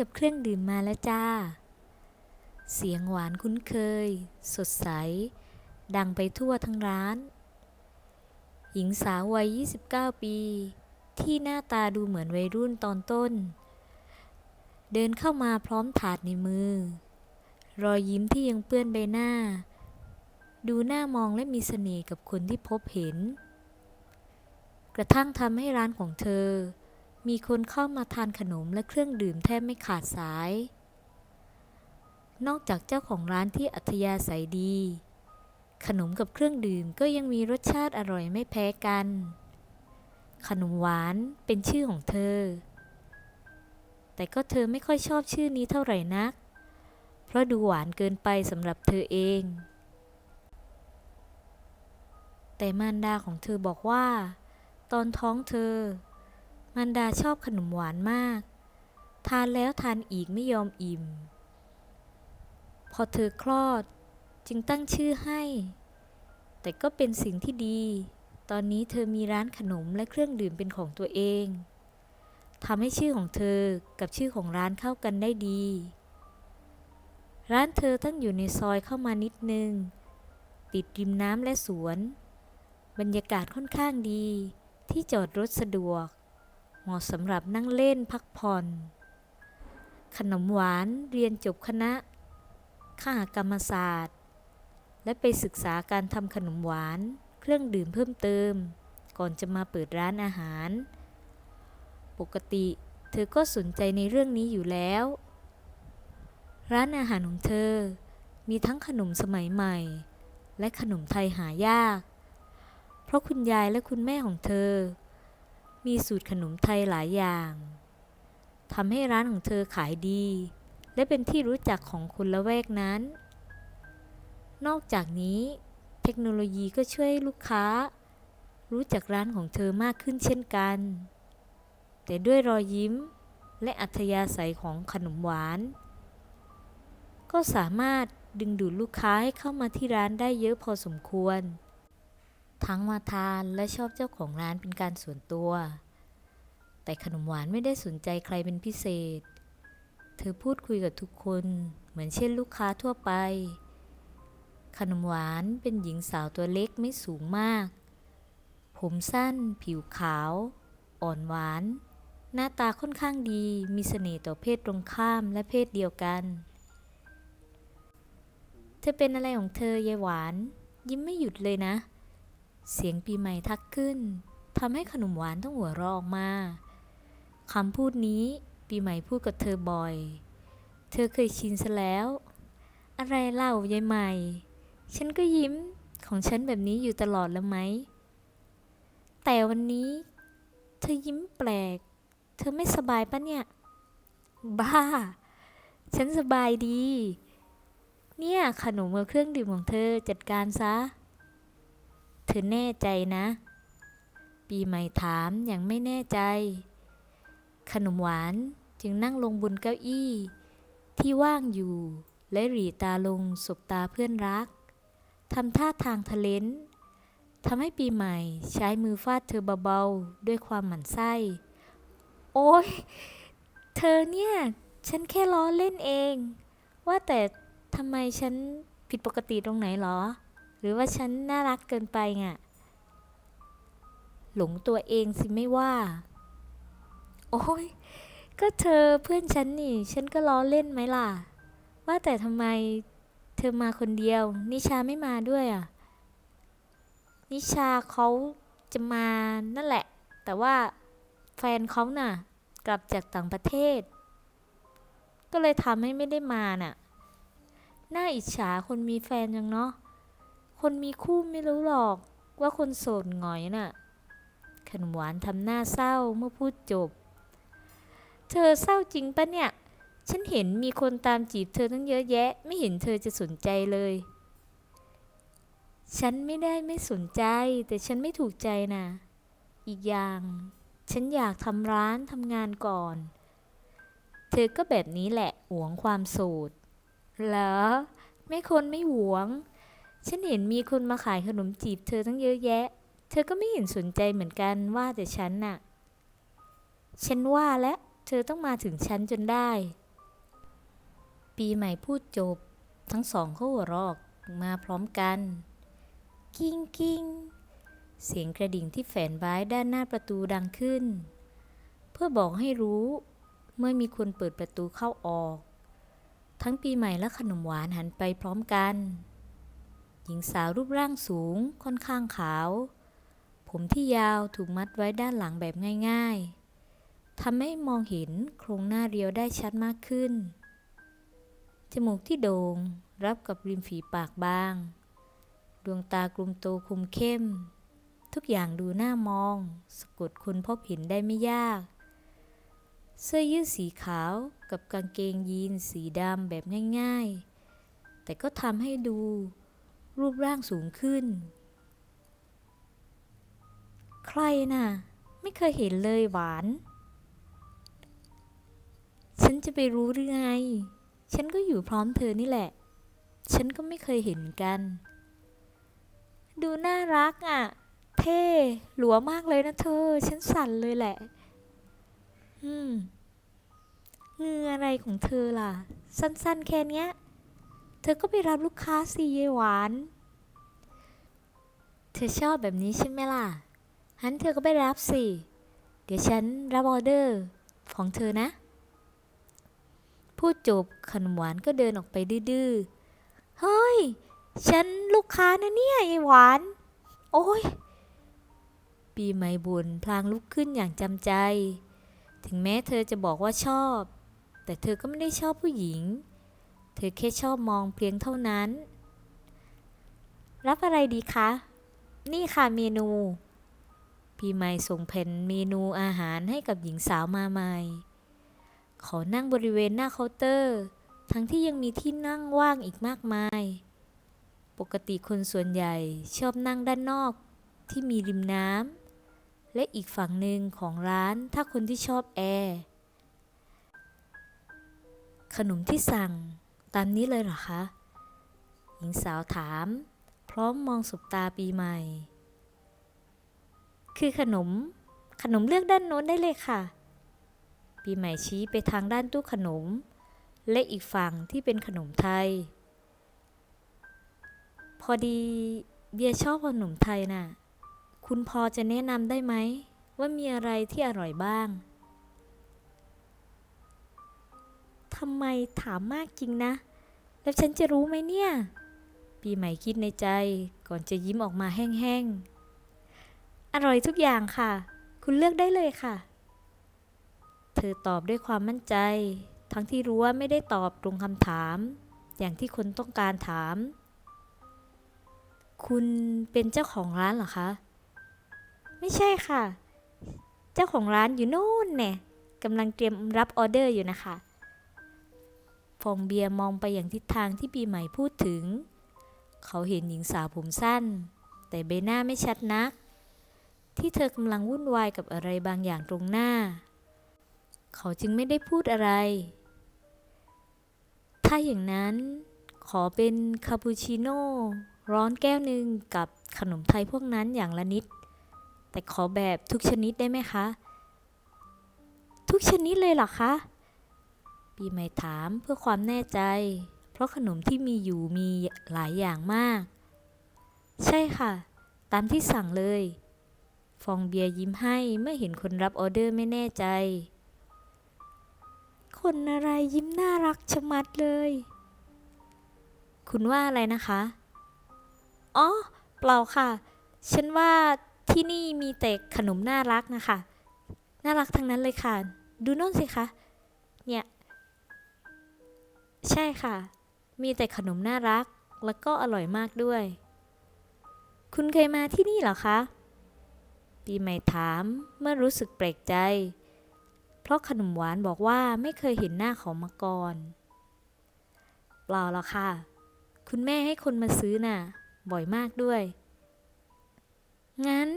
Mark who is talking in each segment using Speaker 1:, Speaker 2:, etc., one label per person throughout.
Speaker 1: กับเครื่องดื่มมาแล้วจ้า เสียงหวานคุ้นเคย สดใส ดังไปทั่วทั้งร้าน หญิงสาววัย 29 ปี ที่หน้าตาดูเหมือนวัยรุ่นตอนต้น เดินเข้ามาพร้อมถาดในมือ รอยยิ้มที่ยังเปื้อนใบหน้า ดูหน้ามองและมีเสน่ห์กับคนที่พบเห็น กระทั่งทำให้ร้านของเธอ มีคนเข้ามาทานขนมและเครื่องดื่มแทบไม่ขาดสาย นอกจากเจ้าของร้านที่อัธยาศัยดี ขนมกับเครื่องดื่มก็ยังมีรสชาติอร่อยไม่แพ้กัน ขนมหวานเป็นชื่อของเธอ แต่ก็เธอไม่ค่อยชอบชื่อนี้เท่าไหร่นัก เพราะดูหวานเกินไปสำหรับเธอเอง แต่มารดาของเธอบอกว่า ตอนท้องเธอ มารดาชอบขนมหวานมาก ทานแล้วทานอีกไม่ยอมอิ่ม พอเธอคลอดจึงตั้งชื่อให้ แต่ก็เป็นสิ่งที่ดี ตอนนี้เธอมีร้านขนมและเครื่องดื่มเป็นของตัวเองทำให้ชื่อของเธอกับชื่อของร้านเข้ากันได้ดี ร้านเธอตั้งอยู่ในซอยเข้ามานิดนึง ติดริมน้ำและสวน บรรยากาศค่อนข้างดี ที่จอดรถสะดวก มาะสำหรับนั่งเล่นพักผ่อน ขนมหวานเรียนจบคณะข้ากรรมศาสตร์ และไปศึกษาการทำขนมหวาน เครื่องดื่มเพิ่มเติม ก่อนจะมาเปิดร้านอาหาร ปกติเธอก็สนใจในเรื่องนี้อยู่แล้ว ร้านอาหารของเธอ มีทั้งขนมสมัยใหม่ และขนมไทยหายาก เพราะคุณยายและคุณแม่ของเธอ มีสูตรขนมไทยหลายอย่างทำให้ร้านของเธอขายดี และเป็นที่รู้จักของคนละแวกนั้น นอกจากนี้ เทคโนโลยีก็ช่วยลูกค้า รู้จักร้านของเธอมากขึ้นเช่นกัน แต่ด้วยรอยยิ้มและอัธยาศัยของขนมหวาน ก็สามารถดึงดูดลูกค้าให้เข้ามาที่ร้านได้เยอะพอสมควร ทั้งมาทานและชอบเจ้าของร้านเป็นการส่วนตัว แต่ขนมหวานไม่ได้สนใจใครเป็นพิเศษ เธอพูดคุยกับทุกคนเหมือนเช่นลูกค้าทั่วไป ขนมหวานเป็นหญิงสาวตัวเล็กไม่สูงมาก ผมสั้น ผิวขาว อ่อนหวาน หน้าตาค่อนข้างดีมีเสน่ห์ต่อเพศตรงข้ามและเพศเดียวกัน เธอเป็นอะไรของเธอยายหวาน ยิ้มไม่หยุดเลยนะเเสียงปีใหม่ทักขึ้นทำให้ขนมหวานต้องหัวเราะออกมาคำพูดนี้ปีใหม่พูดกับเธอบ่อย เธอเคยชินซะแล้ว อะไรเล่ายายใหม่ ฉันก็ยิ้มของฉันแบบนี้อยู่ตลอดแล้วไหม แต่วันนี้ เธอยิ้มแปลก เธอไม่สบายปะเนี่ย บ้า ฉันสบายดี เนี่ยขนมกับเครื่องดื่มของเธอจัดการซะ เธอแน่ใจนะ ปีใหม่ถามอย่างไม่แน่ใจ ขนมหวานจึงนั่งลงบนเก้าอี้ ที่ว่างอยู่และหลีตาลงสบตาเพื่อนรักทำท่าทางทะเลนทำให้ปีใหม่ใช้มือฟาดเธอเบาๆ ด้วยความหมั่นไส้ โอ๊ยเธอเนี่ย ฉันแค่ล้อเล่นเอง ว่าแต่ทำไมฉันผิดปกติตรงไหนหรอ หรือว่าฉันน่ารักเกินไปไงหลงตัวเองสิไม่ว่า โอ้ยก็เธอเพื่อนฉันนี่ ฉันก็ล้อเล่นไหมล่ะ ว่าแต่ทำไมเธอมาคนเดียว นิชาไม่มาด้วยอะ นิชาเขาจะมานั่นแหละ แต่ว่าแฟนเขาน่ะ กลับจากต่างประเทศ ก็เลยทำให้ไม่ได้มาน่ะ น่าอิจฉาคนมีแฟนจังเนาะ คนมีคู่ไม่รู้หรอกว่าคนโสดหงอยน่ะ ขนมหวานทำหน้าเศร้าเมื่อพูดจบ เธอเศร้าจริงปะเนี่ย ฉันเห็นมีคนตามจีบเธอตั้งเยอะแยะ ไม่เห็นเธอจะสนใจเลย ฉันไม่ได้ไม่สนใจ แต่ฉันไม่ถูกใจนะอีกอย่าง ฉันอยากทำร้านทำงานก่อน เธอก็แบบนี้แหละหวงความโสด เหรอ ไม่คนไม่หวง ฉันเห็นมีคนมาขายขนมจีบเธอตั้งเยอะแยะ เธอก็ไม่เห็นสนใจเหมือนกันว่าแต่ฉันน่ะ ฉันว่าแล้วเธอต้องมาถึงฉันจนได้ ปีใหม่พูดจบ ทั้งสองก็หัวเราะออกมาพร้อมกัน กิ้งกิ้งเสียงกระดิ่งที่แฝนไว้ด้านหน้าประตูดังขึ้น เพื่อบอกให้รู้เมื่อมีคนเปิดประตูเข้าออก ทั้งปีใหม่และขนมหวานหันไปพร้อมกัน หญิงสาวรูปร่างสูงค่อนข้างขาว ผมที่ยาวถูกมัดไว้ด้านหลังแบบง่ายๆทำให้มองเห็นโครงหน้าเรียวได้ชัดมากขึ้น จมูกที่โด่งรับกับริมฝีปากบาง ดวงตากลมโตคมเข้ม ทุกอย่างดูน่ามอง สะกดคนพบเห็นได้ไม่ยาก เสื้อยืดสีขาวกับกางเกงยีนสีดำแบบง่ายๆ แต่ก็ทำให้ดู รูปร่างสูงขึ้น ใครน่ะ ไม่เคยเห็นเลยหวาน ฉันจะไปรู้หรือไง ฉันก็อยู่พร้อมเธอนี่แหละ ฉันก็ไม่เคยเห็นกัน ดูน่ารักอะ เท่หลัวมากเลยนะเธอ ฉันสั่นเลยแหละ อืมเงืออะไรของเธอล่ะ สั้นๆแค่เนี้ย เธอก็ไปรับลูกค้าสิยายหวาน เธอชอบแบบนี้ใช่ไหมล่ะฮันเธอก็ไปรับสิ เดี๋ยวฉันรับออเดอร์ของเธอนะ พูดจบขนมหวานก็เดินออกไปดื้อเฮ้ย ฉันลูกค้านะเนี่ยไอหวาน โอ้ย ปีใหม่บุญพลางลุกขึ้นอย่างจำใจ ถึงแม้เธอจะบอกว่าชอบ แต่เธอก็ไม่ได้ชอบผู้หญิง ธอแค่ชอบมองเพียงเท่านั้น รับอะไรดีคะ นี่ค่ะเมนูปีใหม่ส่งแผ่นเมนูอาหารให้กับหญิงสาวมาใหม่ ขอนั่งบริเวณหน้าเคาน์เตอร์ ทั้งที่ยังมีที่นั่งว่างอีกมากมาย ปกติคนส่วนใหญ่ชอบนั่งด้านนอกที่มีริมน้ำ และอีกฝั่งหนึ่งของร้านถ้าคนที่ชอบแอร์ ขนมที่สั่ง ตามนี้เลยเหรอคะ หญิงสาวถาม พร้อมมองสบตาปีใหม่ คือขนม ขนมเลือกด้านโน้นได้เลยค่ะ ปีใหม่ชี้ไปทางด้านตู้ขนม และอีกฝั่งที่เป็นขนมไทย พอดีเบียชอบขนมไทยน่ะ คุณพอจะแนะนำได้ไหม ว่ามีอะไรที่อร่อยบ้าง ทำไมถามมากจริงนะ แล้วฉันจะรู้ไหมเนี่ย ปีใหม่คิดในใจก่อนจะยิ้มออกมาแห้งๆ อร่อยทุกอย่างค่ะ คุณเลือกได้เลยค่ะ เธอตอบด้วยความมั่นใจ ทั้งที่รู้ว่าไม่ได้ตอบตรงคำถาม อย่างที่คนต้องการถาม คุณเป็นเจ้าของร้านเหรอคะ ไม่ใช่ค่ะ เจ้าของร้านอยู่โน่นเนี่ยกำลังเตรียมรับออเดอร์อยู่นะคะ ฟองเบียร์มองไปอย่างทิศทางที่ปีใหม่พูดถึง เขาเห็นหญิงสาวผมสั้น แต่ใบหน้าไม่ชัดนัก ที่เธอกำลังวุ่นวายกับอะไรบางอย่างตรงหน้า เขาจึงไม่ได้พูดอะไร ถ้าอย่างนั้นขอเป็นคาปูชิโน่ร้อนแก้วหนึ่งกับขนมไทยพวกนั้นอย่างละนิด แต่ขอแบบทุกชนิดได้ไหมคะ ทุกชนิดเลยเหรอคะ ปีใหม่ถามเพื่อความแน่ใจ เพราะขนมที่มีอยู่มีหลายอย่างมาก ใช่ค่ะ ตามที่สั่งเลย ฟองเบียร์ยิ้มให้เมื่อเห็นคนรับออเดอร์ไม่แน่ใจ คนอะไรยิ้มน่ารักชะมัดเลย คุณว่าอะไรนะคะ อ๋อ เปล่าค่ะ ฉันว่าที่นี่มีแต่ขนมน่ารักนะคะ น่ารักทั้งนั้นเลยค่ะ ดูโน่นสิคะ ใช่ค่ะ มีแต่ขนมน่ารัก แล้วก็อร่อยมากด้วย คุณเคยมาที่นี่เหรอคะ ปีใหม่ถามเมื่อรู้สึกแปลกใจ เพราะขนมหวานบอกว่าไม่เคยเห็นหน้าเขามาก่อน เปล่าหรอกค่ะ คุณแม่ให้คนมาซื้อน่ะ บ่อยมากด้วย งั้น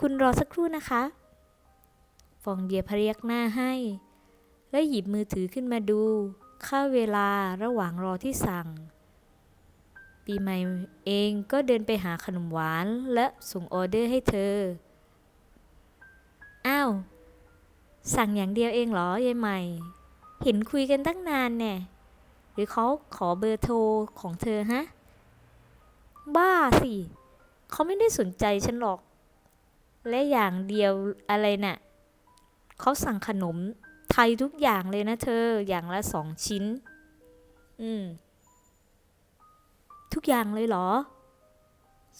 Speaker 1: คุณรอสักครู่นะคะ ฟองเบียร์พยักหน้าให้ และหยิบมือถือขึ้นมาดู ค่าเวลาระหว่างรอที่สั่ง ปีใหม่เองก็เดินไปหาขนมหวานและส่งออเดอร์ให้เธอ อ้าว สั่งอย่างเดียวเองเหรอยายใหม่ เห็นคุยกันตั้งนานแน่หรือเขาขอเบอร์โทรของเธอฮะ บ้าสิ เขาไม่ได้สนใจฉันหรอก และอย่างเดียวอะไรน่ะเขาสั่งขนม ทยทุกอย่างเลยนะเธออย่างละสองชิ้น อืม ทุกอย่างเลยเหรอ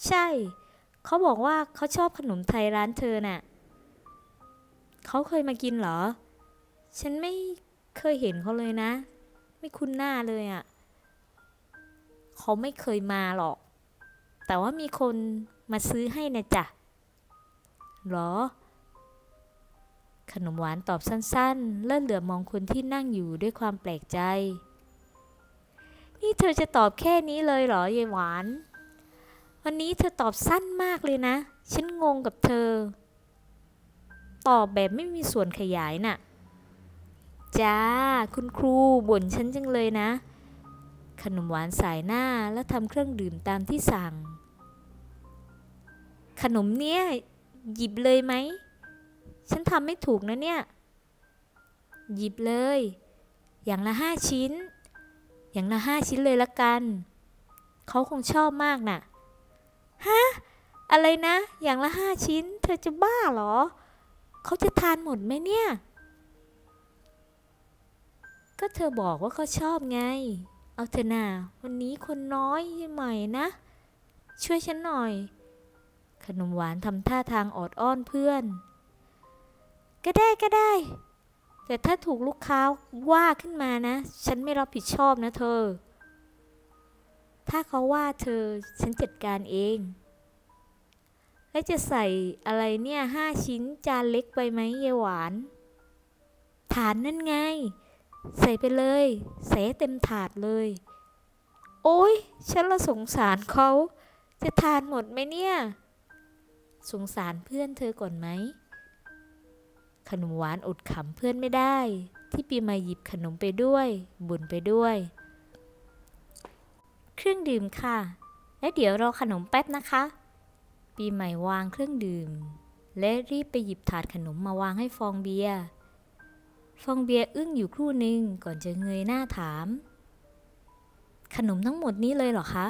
Speaker 1: ใช่ เขาบอกว่าเขาชอบขนมไทยร้านเธอน่ะเขาเคยมากินเหรอ ฉันไม่เคยเห็นเขาเลยนะ ไม่คุ้นหน้าเลยอะ่ะเขาไม่เคยมาหรอก แต่ว่ามีคนมาซื้อให้นะจ๊ะเหรอ ขนมหวานตอบสั้นๆ เลื่อนเหลือมองคนที่นั่งอยู่ด้วยความแปลกใจ นี่เธอจะตอบแค่นี้เลยเหรอยายหวาน วันนี้เธอตอบสั้นมากเลยนะ ฉันงงกับเธอ ตอบแบบไม่มีส่วนขยายน่ะ จ้า คุณครูบ่นฉันจังเลยนะ ขนมหวานสายหน้าแล้วทำเครื่องดื่มตามที่สั่ง ขนมเนี้ยหยิบเลยไหม ฉันทำไม่ถูกนะเนี่ย หยิบเลย อย่างละห้าชิ้น อย่างละห้าชิ้นเลยละกัน เขาคงชอบมากน่ะ ฮะ อะไรนะ อย่างละห้าชิ้น เธอจะบ้าเหรอ เขาจะทานหมดไหมเนี่ย ก็เธอบอกว่าเขาชอบไง เอาเถอะนาวันนี้คนน้อยใหม่นะ ช่วยฉันหน่อยขนมหวานทำท่าทางออดอ้อนเพื่อน ก็ได้ก็ได้ แต่ถ้าถูกลูกค้าว่าขึ้นมานะ ฉันไม่รับผิดชอบนะเธอ ถ้าเขาว่าเธอฉันจัดการเอง แล้วจะใส่อะไรเนี่ยห้าชิ้นจานเล็กไปไหมเยหวาน ฐานนั่นไง ใส่ไปเลยใส่เต็มถาดเลย โอ้ยฉันละสงสารเขาจะทานหมดไหมเนี่ย สงสารเพื่อนเธอก่อนไหม ขนมหวานอดขำเพื่อนไม่ได้ ที่ปีใหม่หยิบขนมไปด้วย บุญไปด้วย เครื่องดื่มค่ะ และเดี๋ยวรอขนมแป๊บนะคะ ปีใหม่วางเครื่องดื่ม และรีบไปหยิบถาดขนมมาวางให้ฟองเบียร์ฟองเบียร์อึ้งอยู่ครู่หนึ่งก่อนจะเงยหน้าถาม ขนมทั้งหมดนี้เลยเหรอคะ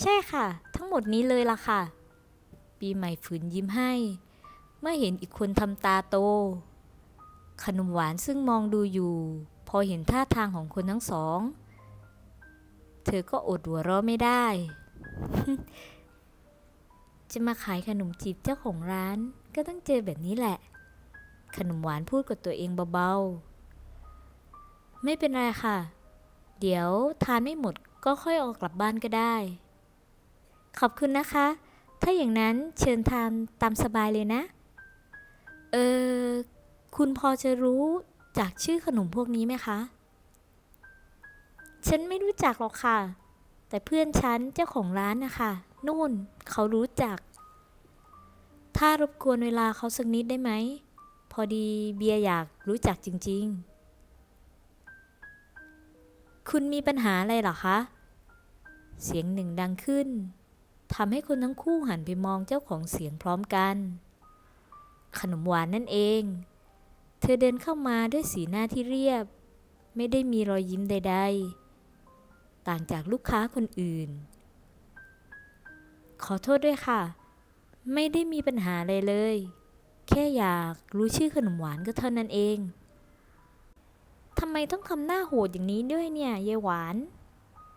Speaker 1: ใช่ค่ะ ทั้งหมดนี้เลยล่ะค่ะ ปีใหม่ฝืนยิ้มให้ เมื่อเห็นอีกคนทำตาโต ขนมหวานซึ่งมองดูอยู่ พอเห็นท่าทางของคนทั้งสอง เธอก็อดหัวเราะไม่ได้ จะมาขายขนมจีบเจ้าของร้านก็ต้องเจอแบบนี้แหละ ขนมหวานพูดกับตัวเองเบาๆ ไม่เป็นไรค่ะ เดี๋ยวทานไม่หมดก็ค่อยออกกลับบ้านก็ได้ ขอบคุณนะคะ ถ้าอย่างนั้นเชิญทานตามสบายเลยนะ เออ คุณพอจะรู้จากชื่อขนมพวกนี้ไหมคะ ฉันไม่รู้จักหรอกค่ะ แต่เพื่อนฉันเจ้าของร้านนะคะนู่นเขารู้จัก ถ้ารบกวนเวลาเขาสักนิดได้ไหม พอดีเบียร์อยากรู้จักจริง ๆ คุณมีปัญหาอะไรหรอคะ เสียงหนึ่งดังขึ้นทำให้คนทั้งคู่หันไปมองเจ้าของเสียงพร้อมกัน ขนมหวานนั่นเอง เธอเดินเข้ามาด้วยสีหน้าที่เรียบ ไม่ได้มีรอยยิ้มใด ๆ ต่างจากลูกค้าคนอื่น ขอโทษด้วยค่ะ ไม่ได้มีปัญหาอะไรเลย แค่อยากรู้ชื่อขนมหวานก็เท่านั้นเองทำไมต้องทำหน้าโหดอย่างนี้ด้วยเนี่ยยายหวาน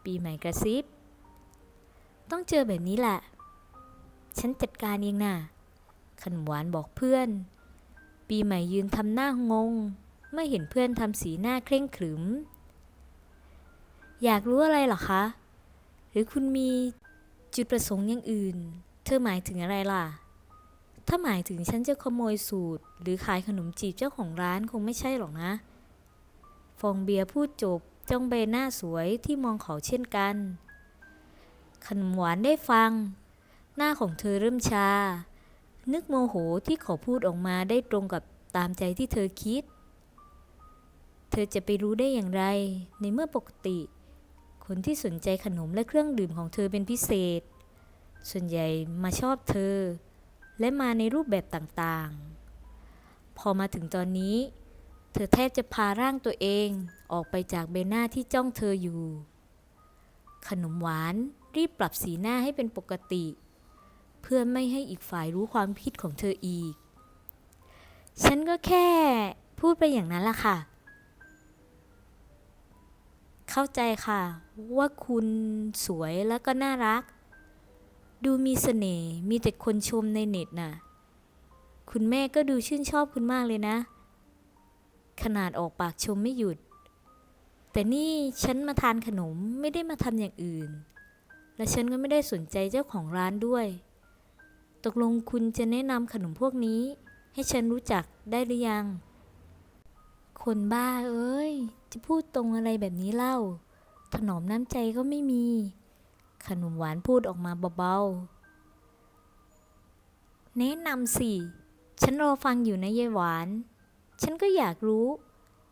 Speaker 1: ปีใหม่กระซิบ ต้องเจอแบบนี้แหละ ฉันจัดการเองน่ะ ขนมหวานบอกเพื่อน ปีใหม่ยืนทำหน้างงเมื่อเห็นเพื่อนทำสีหน้าเคร่งขรึม อยากรู้อะไรหรอคะ หรือคุณมีจุดประสงค์อย่างอื่น เธอหมายถึงอะไรล่ะ ถ้าหมายถึงฉันจะขโมยสูตร หรือขายขนมจีบเจ้าของร้านคงไม่ใช่หรอกนะ ฟองเบียร์พูดจบจ้องใบหน้าสวยที่มองเขาเช่นกัน ขนมหวานได้ฟัง หน้าของเธอเริ่มชา นึกโมโหที่เขาพูดออกมาได้ตรงกับตามใจที่เธอคิด เธอจะไปรู้ได้อย่างไร ในเมื่อปกติ คนที่สนใจขนมและเครื่องดื่มของเธอเป็นพิเศษ ส่วนใหญ่มาชอบเธอ และมาในรูปแบบต่างๆ พอมาถึงตอนนี้ เธอแทบจะพาร่างตัวเองออกไปจากใบหน้าที่จ้องเธออยู่ ขนมหวานรีบปรับสีหน้าให้เป็นปกติ เพื่อไม่ให้อีกฝ่ายรู้ความคิดของเธออีก ฉันก็แค่พูดไปอย่างนั้นล่ะค่ะ เข้าใจค่ะ ว่าคุณสวยแล้วก็น่ารัก ดูมีเสน่ห์มีแต่คนชมในเน็ตน่ะ คุณแม่ก็ดูชื่นชอบคุณมากเลยนะ ขนาดออกปากชมไม่หยุด แต่นี่ฉันมาทานขนมไม่ได้มาทำอย่างอื่นและฉันก็ไม่ได้สนใจเจ้าของร้านด้วย ตกลงคุณจะแนะนำขนมพวกนี้ ให้ฉันรู้จักได้หรือยัง คนบ้าเอ้ย จะพูดตรงอะไรแบบนี้เล่า ถนอมน้ำใจก็ไม่มี ขนมหวานพูดออกมาเบาๆ แนะนำสิ ฉันรอฟังอยู่นะยายหวาน ฉันก็อยากรู้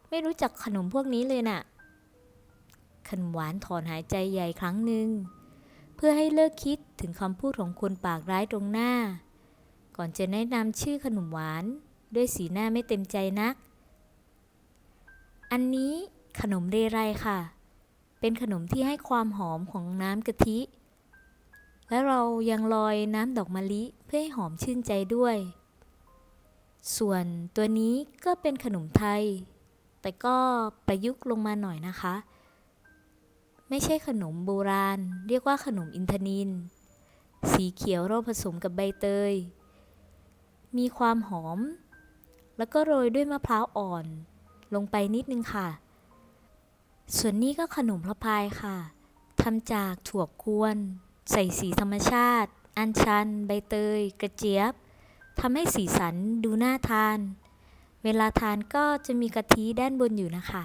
Speaker 1: ไม่รู้จักขนมพวกนี้เลยน่ะ ขนมหวานถอนหายใจใหญ่ครั้งหนึ่ง เพื่อให้เลิกคิดถึงคำพูดของคนปากร้ายตรงหน้า ก่อนจะแนะนำชื่อขนมหวาน ด้วยสีหน้าไม่เต็มใจนัก อันนี้ขนมเรไรค่ะ เป็นขนมที่ให้ความหอมของน้ำกะทิ และเรายังลอยน้ำดอกมะลิเพื่อให้หอมชื่นใจด้วย ส่วนตัวนี้ก็เป็นขนมไทย แต่ก็ประยุกต์ลงมาหน่อยนะคะ ไม่ใช่ขนมโบราณ เรียกว่าขนมอินทนิน สีเขียวเราผสมกับใบเตย มีความหอม แล้วก็โรยด้วยมะพร้าวอ่อน ลงไปนิดนึงค่ะ ส่วนนี้ก็ขนมพระพายค่ะทำจากถั่วกวน ใส่สีธรรมชาติ อัญชัน ใบเตย กระเจี๊ยบทำให้สีสันดูน่าทาน เวลาทานก็จะมีกะทิด้านบนอยู่นะคะ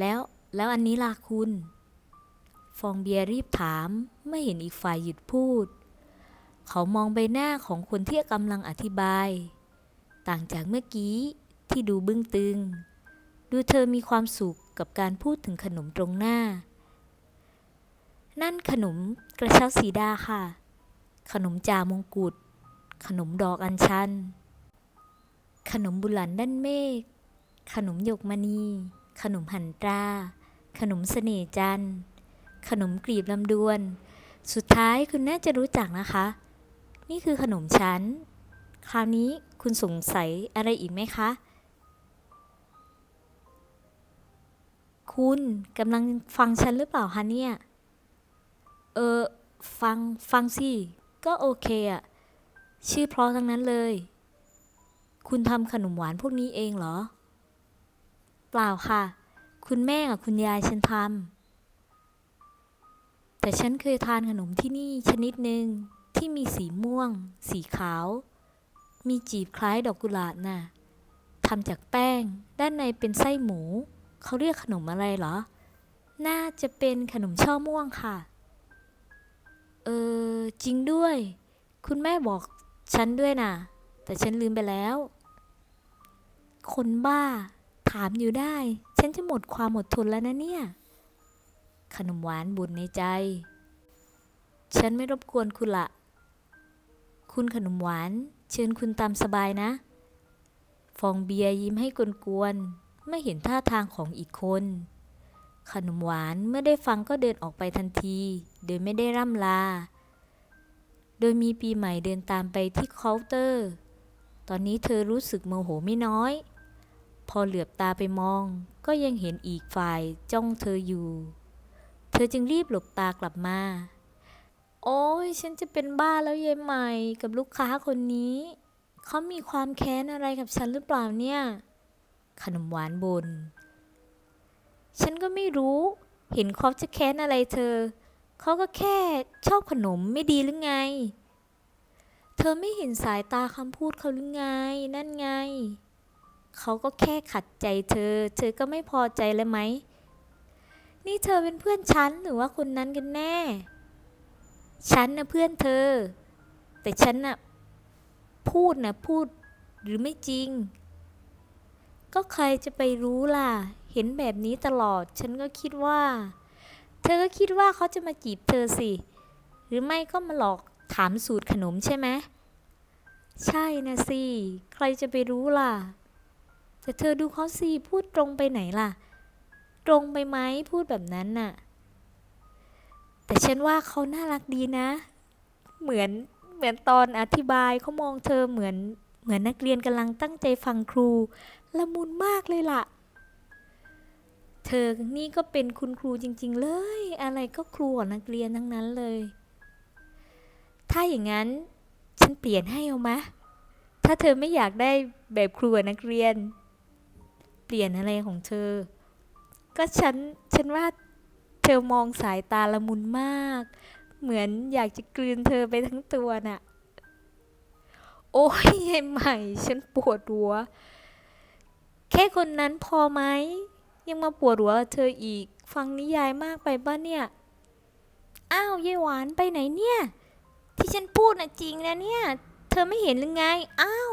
Speaker 1: แล้ว แล้วอันนี้ล่ะคุณ ฟองเบียร์รีบถามไม่เห็นอีกฝ่ายหยุดพูด เขามองใบหน้าของคนที่กำลังอธิบาย ต่างจากเมื่อกี้ที่ดูบึ้งตึง ดูเธอมีความสุขกับการพูดถึงขนมตรงหน้า นั่นขนมกระเช้าสีดาค่ะ ขนมจามงกุฎขนมดอกอัญชัน ขนมบุหลันด้านเมฆ ขนมหยกมณี ขนมหันตรา ขนมเสน่ห์จันทร์ ขนมกลีบลำดวน สุดท้ายคุณน่าจะรู้จักนะคะ นี่คือขนมชั้น คราวนี้คุณสงสัยอะไรอีกไหมคะ คุณกำลังฟังฉันหรือเปล่าคะเนี่ย เออ ฟัง ฟังสิ ก็โอเคอะชื่อเพราะทั้งนั้นเลย คุณทำขนมหวานพวกนี้เองเหรอ เปล่าค่ะ คุณแม่กับคุณยายฉันทำแต่ฉันเคยทานขนมที่นี่ชนิดหนึ่งที่มีสีม่วง สีขาว มีจีบคล้ายดอกกุหลาบน่ะทำจากแป้ง ด้านในเป็นไส้หมู เขาเรียกขนมอะไรเหรอ น่าจะเป็นขนมช่อม่วงค่ะ เออ จริงด้วย คุณแม่บอกฉันด้วยน่ะ แต่ฉันลืมไปแล้ว คนบ้า ถามอยู่ได้ ฉันจะหมดความอดทนแล้วนะเนี่ย ขนมหวานบุญในใจ ฉันไม่รบกวนคุณละ คุณขนมหวานเชิญคุณตามสบายนะ ฟองเบียร์ยิ้มให้กวนๆไม่เห็นท่าทางของอีกคน ขนมหวานเมื่อได้ฟังก็เดินออกไปทันที โดยไม่ได้ร่ำลา โดยมีปีใหม่เดินตามไปที่เคาน์เตอร์ ตอนนี้เธอรู้สึกโมโหไม่น้อยพอเหลือบตาไปมอง ก็ยังเห็นอีกฝ่ายจ้องเธออยู่ เธอจึงรีบหลบตากลับมา โอ้ยฉันจะเป็นบ้าแล้วเยายใหม่กับลูกค้าคนนี้ เขามีความแค้นอะไรกับฉันหรือเปล่าเนี่ย ขนมหวานบน ฉันก็ไม่รู้ เห็นเขาจะแค้นอะไรเธอ เขาก็แค่ชอบขนมไม่ดีหรือไง เธอไม่เห็นสายตาคำพูดเขาหรือไง นั่นไง เขาก็แค่ขัดใจเธอ เธอก็ไม่พอใจเลยไหม นี่เธอเป็นเพื่อนฉันหรือว่าคนนั้นกันแน่ ฉันนะเพื่อนเธอ แต่ฉันน่ะพูดนะพูดหรือไม่จริง ก็ใครจะไปรู้ล่ะ เห็นแบบนี้ตลอด ฉันก็คิดว่า เธอก็คิดว่าเขาจะมาจีบเธอสิ หรือไม่ก็มาหลอกถามสูตรขนมใช่ไหม ใช่นะสิ ใครจะไปรู้ล่ะ แต่เธอดูเขาสิพูดตรงไปไหนล่ะ ตรงไปไหมพูดแบบนั้นน่ะ แต่ฉันว่าเขาน่ารักดีนะ เหมือนเหมือนตอนอธิบายเขามองเธอเหมือนเหมือนนักเรียนกำลังตั้งใจฟังครู ละมุนมากเลยล่ะ เธอนี่ก็เป็นคุณครูจริง ๆ เลย อะไรก็ครูของนักเรียนทั้งนั้นเลย ถ้าอย่างนั้นฉันเปลี่ยนให้เอามะถ้าเธอไม่อยากได้แบบครูกับนักเรียน ปลี่ยนอะไรของเธอ ก็ฉัน ฉันว่าเธอมองสายตาละมุนมาก เหมือนอยากจะกลืนเธอไปทั้งตัวน่ะ โอ้ยไอ้ใหม่ ฉันปวดหัว แค่คนนั้นพอไหม ยังมาปวดหัวเธออีก ฟังนิยายมากไปบ้าเนี่ย อ้าวยายหวานไปไหนเนี่ย ที่ฉันพูดน่ะจริงนะเนี่ย เธอไม่เห็นหรือไง อ้าว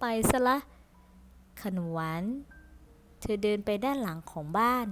Speaker 1: ไปซะละขนมหวาน เธอเดินไปด้านหลังของบ้าน